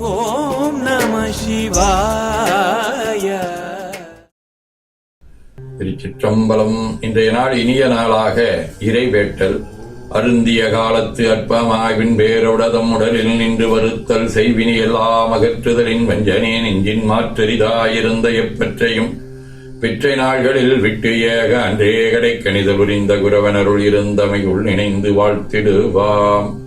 ஓம் நம சிவாய. திருச்சிற்றம்பலம் இன்றைய நாள் இனிய நாளாக இறைவேட்டல். அருந்திய காலத்து அற்பமாய்வின் பேரொடதம் உடலில் நின்று வருத்தல் செய்வினி எல்லாம் அகற்றுதலின் வஞ்சனே நெஞ்சின் மாற்றரிதாயிருந்த எப்பற்றையும். பிற்றை நாள்களில் விட்டு ஏக அன்றே கடை கணித புரிந்த குரவனருள் இருந்தமையுள் நினைந்து வாழ்த்திடுவாம்.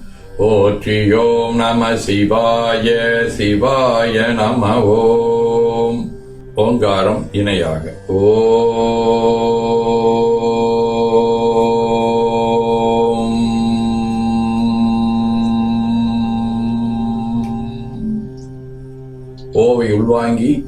போற்றி ஓம் நம சிவாய சிவாய நம ஓம். ஓங்காரம் இணையாக. ஓம். ஓவை உள்வாங்கி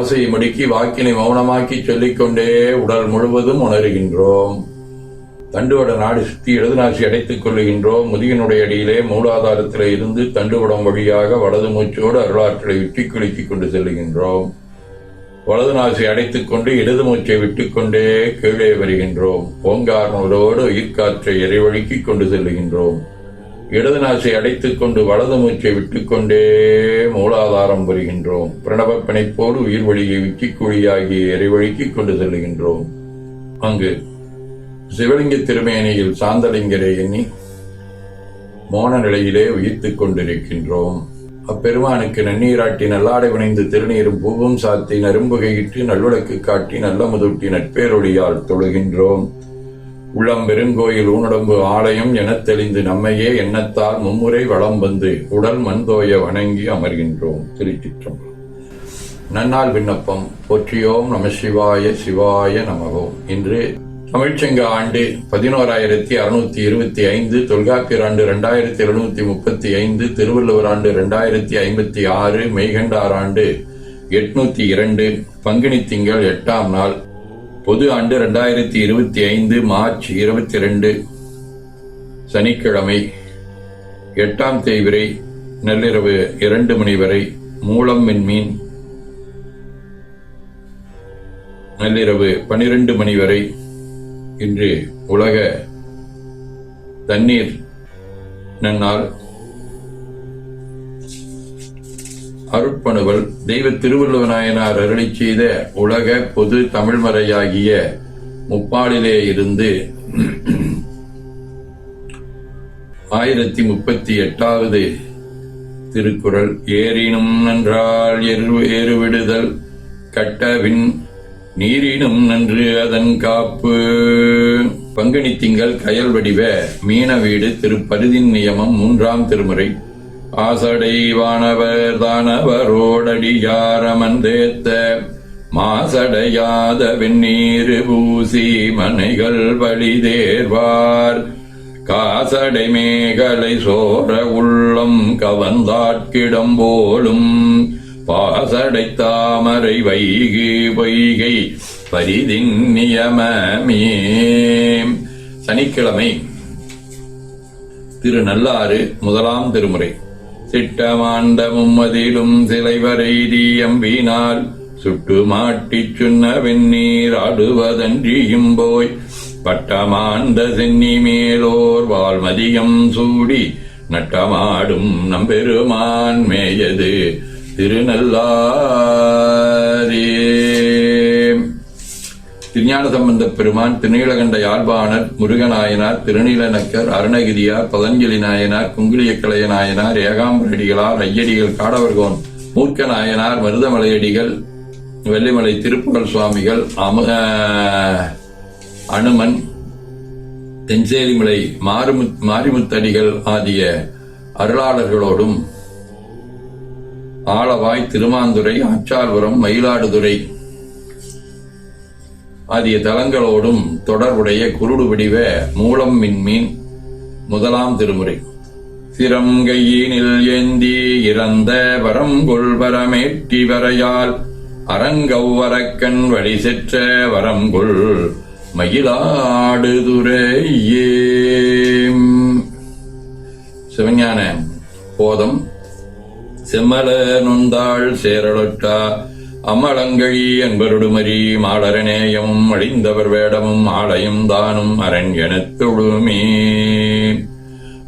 ஓசையை முடுக்கி வாக்கினை மௌனமாக்கி சொல்லிக்கொண்டே உடல் முழுவதும் உணர்கின்றோம். தண்டுவட நாடு சுற்றி இடதுநாசி அடைத்துக் கொள்ளுகின்றோம். முதுகினுடைய அடியிலே மூலாதாரத்திலே இருந்து தண்டுவடம் வழியாக வலது மூச்சோடு அருளாற்றலை விட்டு குலுக்கிக் கொண்டு செல்கின்றோம் வலது நாசி அடைத்துக் கொண்டு இடது மூச்சை விட்டுக்கொண்டே கீழே வருகின்றோம். ஓங்காரனோடு உயிர்காற்றை எரிவழுக்கிக் கொண்டு செல்கின்றோம் இடது நாசை அடைத்துக் கொண்டு வலது மூச்சை விட்டுக்கொண்டே மூலாதாரம் வருகின்றோம் பிரணவ பிணைப்போடு உயிர் வழியை விக்கிக்குழியாகிய இறைவழுக்கிக் கொண்டு செல்கின்றோம். அங்கு சிவலிங்க திருமேனியில் சாந்தலிங்கரை எண்ணி மோன நிலையிலே உயிர்த்துக் கொண்டிருக்கின்றோம். அப்பெருமானுக்கு நன்னீராட்டி நல்லாடை வினைந்து திருநீரும் பூவும் சாத்தி நரும்புகையிட்டு நல்விளக்கு காட்டி நல்ல முதுட்டி நட்பேரொழியால் தொழுகின்றோம். உள்ளம் பெருங்கோயில் ஊனடம்பு ஆலயம் எனத் தெளிந்து நம்மையே எண்ணத்தால் மும்முறை வளம் வந்து உடல் மண்தோய வணங்கி அமர்கின்றோம் திருச்சிற்றம்பலம். நன்னாள் விண்ணப்பம். போற்றியோம் நம சிவாய சிவாய நமகோம் இன்று தமிழ்ச்சங்க ஆண்டு பதினோராயிரத்தி அறுநூத்தி இருபத்தி ஐந்து தொல்காப்பியர் ஆண்டு ரெண்டாயிரத்தி எழுநூத்தி முப்பத்தி ஐந்து திருவள்ளுவர் ஆண்டு ரெண்டாயிரத்தி ஐம்பத்தி ஆறு மெய்கண்டார் ஆண்டு எட்நூத்தி இரண்டு பங்குனி திங்கள் எட்டாம் நாள் பொது ஆண்டு ரெண்டாயிரத்தி இருபத்தி ஐந்து மார்ச் இருபத்தி ரெண்டு சனிக்கிழமை எட்டாம் தேய்விரை நள்ளிரவு இரண்டு மணி வரை மூலம் மின்மீன் நள்ளிரவு பனிரெண்டு மணி வரை இன்று உலக தண்ணீர் நன்னால் அருட்பணுவல் தெய்வ திருவள்ளுவநாயனார் அருளி செய்த உலக பொது தமிழ்மறையாகிய முப்பாலிலே இருந்து ஆயிரத்தி முப்பத்தி எட்டாவது திருக்குறள் ஏறினும் நன்றால் எரு ஏறுவிடுதல் கட்டவின் நீரினும் நன்று அதன் காப்பு. பங்குனி திங்கள் கயல் வடிவ மீன வீடு திருப்பருதின் நியமம் மூன்றாம் திருமுறை. ஆசடைவானவர் தானவரோடடியாரமந்தேத்த மாசடையாத வெந்நீரு பூசி மனைகள் வழிதேர்வார். காசடை மேகலை சோர உள்ளம் கவர்ந்தாட்கிடம் போலும் பாசடை தாமரை வைகு வைகை பரிதின் நியமமே. சனிக்கிழமை திரு நல்லாறு முதலாம் திருமுறை. சிட்டமாண்ட மும்மதிலும் சிலைவரை தீயம்பினால் சுட்டு மாட்டிச் சொன்ன வெந்நீர் ஆடுவதன்றியும் போய். பட்டமாண்ட சென்னி மேலோர் வால்மதியம் சூடி. நட்டமாடும் நம்பெருமான் மேயது. திருநல்லாரே. திருஞான சம்பந்த பெருமான் திருநீலகண்ட யாழ்பாணர் முருகநாயனார் திருநீலநக்கர் அருணகிரியார் பதஞ்சலி நாயனார் குங்குளியக்கலைய நாயனார் ஏகாம்பரடிகளார் ஐயடிகள் காடவர்கோன் மூர்க்க நாயனார் மருதமலையடிகள் வெள்ளிமலை திருப்புகழ் சுவாமிகள் அம அனுமன் தென்சேரிமலை மாறுமு மாரிமுத்தடிகள் ஆகிய அருளாளர்களோடும் ஆளவாய் திருமாந்துறை ஆச்சார்புரம் மயிலாடுதுறை ஆகிய தலங்களோடும் தொடர்புடைய குருடு வடிவ மூலம் மின்மீன் முதலாம் திருமுறை. சிரங்கையினில் ஏந்தி இறந்த வரம் வரமேற்றி வரையால் அரங்கவ்வரக்கண் வழி செற்ற வரங்கொள் மயிலாடுதுறையே. சிவஞான போதம். செம்மல நொந்தாள் சேரலொட்டா அம்மலங்கழி அன்பருடுமரி மாடரநேயமும் அழிந்தவர் வேடமும் ஆலயம் தானும் அரண் எனத் தொழுமே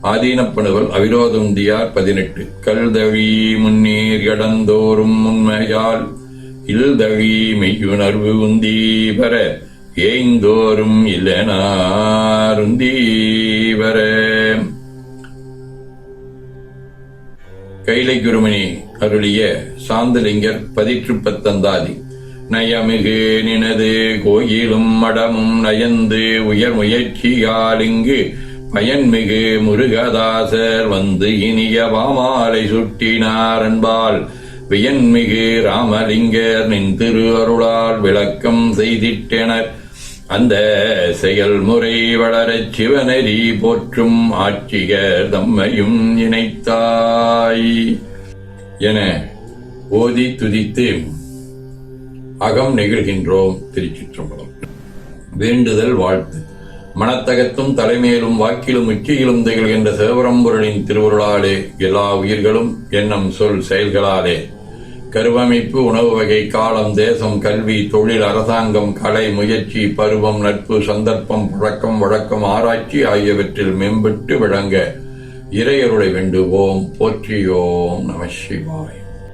ஆதீனப்பணுவல் அவிரோதந்தியார் பதினெட்டு. கல்தழி முன்னீர் கடந்தோறும் உண்மையால் இல்தழி மெய்யுணர்வு உந்தீபர ஏய்ந்தோறும் இல்லனாருந்தீவர. கைலை குருமணி அருளிய சாந்தலிங்கர் பதிற்று பத்தந்தாதி நயமிகு நினது கோயிலும் மடமும் நயந்து உயர் முயற்சியால் இங்கு பயன்மிகு முருகதாசர் வந்து இனிய வாமாலை சுட்டினார் என்பால் வியன்மிகு ராமலிங்கர் நின் திரு அருளால் விளக்கம் செய்திட்டனர். அந்த செயல்முறை வளரச் சிவனரி போற்றும் ஆட்சியர் தம்மையும் இணைத்தாய். என ஓதி துதித்து அகம் நெகிழ்கின்றோம் திருச்சிற்றம்பலம். வேண்டுதல் வாழ்த்து. மனத்தகத்தும் தலைமையிலும் வாக்கிலும் உச்சியிலும் திகழ்கின்ற சிவபரம்பொருளின் திருவருளாலே எல்லா உயிர்களும் எண்ணம் சொல் செயல்களாலே. கருவமைப்பு உணவு வகை காலம் தேசம் கல்வி தொழில் அரசாங்கம் கலை முயற்சி பருவம் நட்பு சந்தர்ப்பம் பழக்கம் வழக்கம் ஆராய்ச்சி ஆகியவற்றில் மேம்பட்டு விளங்க இறையருளை வேண்டுவோம். போற்றியோம் நம சிவாய்.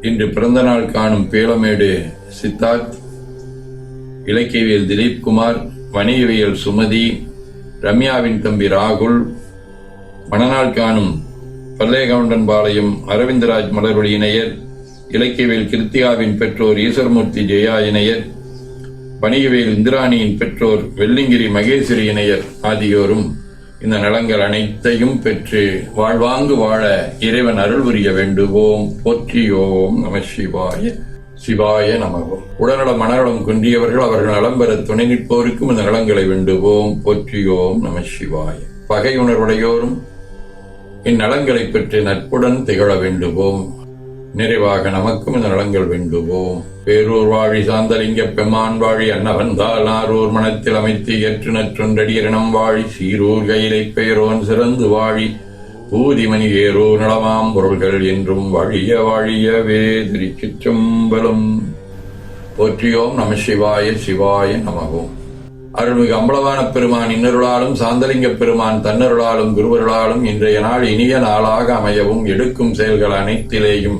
இன்று பிறந்தநாள் காணும் பேளமேடு சித்தார்த் இலக்கியவியல் திலீப்குமார் வணிகவியல் சுமதி ரம்யாவின் தம்பி ராகுல் மணநாள் காணும் பல்லேகவுண்டன் பாளையம் அரவிந்தராஜ் மலர்வழி இணையர் இலக்கியவியல் கிருத்திகாவின் பெற்றோர் ஈஸ்வரமூர்த்தி ஜெயா இணையர் வணிகவியல் இந்திராணியின் பெற்றோர் வெள்ளிங்கிரி மகேஸ்வரி இணையர் ஆகியோரும் இந்த நலங்கள் அனைத்தையும் பெற்று வாழ்வாங்கு வாழ இறைவன் அருள் புரிய வேண்டுவோம். போற்றியோம் நம சிவாய. சிவாய நமகம் உடல்நல மனநலம் குன்றியவர்கள் அவர்கள் நலம் பெற துணை நிற்போருக்கும் இந்த நலங்களை வேண்டுவோம். போற்றியோம் நம சிவாய. பகையுணர்வுடையோரும் இந்நலங்களை பெற்று நட்புடன் திகழ வேண்டுவோம். நிறைவாக நமக்கும் இந்த நலங்கள் வேண்டுவோம். பேரூர் வாழி சாந்தலிங்க பெம்மான் வாழி அன்னவந்தால் ஆரூர் மனத்தில் அமைத்து ஏற்று நற்றொன்றடியரினம் வாழி சீரூர் கையிலை பெயரோன் சிறந்து வாழி ஊதிமணி ஏரூர் நலமாம் பொருள்கள் என்றும் வாழிய வாழியவே திருச்சிற்றம்பலம் போற்றியோம் நம சிவாய சிவாய நமகோம் அருள்மிகு அம்பலவான பெருமான் இன்னருளாலும் சாந்தலிங்க பெருமான் தன்னருளாலும் குருவருளாலும் இன்றைய நாள் இனிய நாளாக அமையவும் எடுக்கும் செயல்கள் அனைத்திலேயும்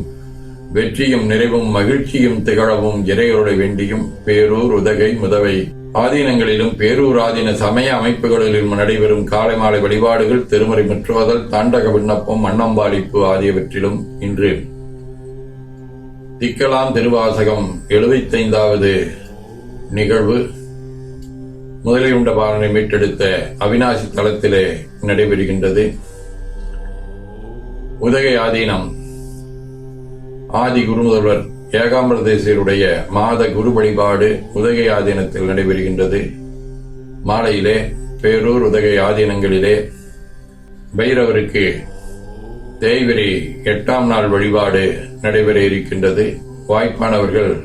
வெற்றியும் நிறைவும் மகிழ்ச்சியும் திகழவும் இறையருளை வேண்டியும் பேரூர் உதகை முதவை. ஆதீனங்களிலும் பேரூர் ஆதீன சமய அமைப்புகளிலும் நடைபெறும் காலை மாலை வழிபாடுகள் திருமறை முற்றுவதல் தாண்டக விண்ணப்பம் மண்ணம்பாளிப்பு ஆகியவற்றிலும் இன்று. திக்கலாம் திருவாசகம் எழுபத்தைந்தாவது நிகழ்வு. முதலில் உண்ட பாலனை மீட்டெடுத்த அவினாசி தளத்திலே நடைபெறுகின்றது. உதகை ஆதீனம். ஆதி குருமுதல்வர் ஏகாம்பர தேசியருடைய மாத குரு வழிபாடு உதகை ஆதீனத்தில் நடைபெறுகின்றது. மாலையிலே பேரூர் உதகை ஆதீனங்களிலே பைரவருக்கு தேய்வரி எட்டாம் நாள் வழிபாடு நடைபெற இருக்கின்றது. வாய்ப்பானவர்கள்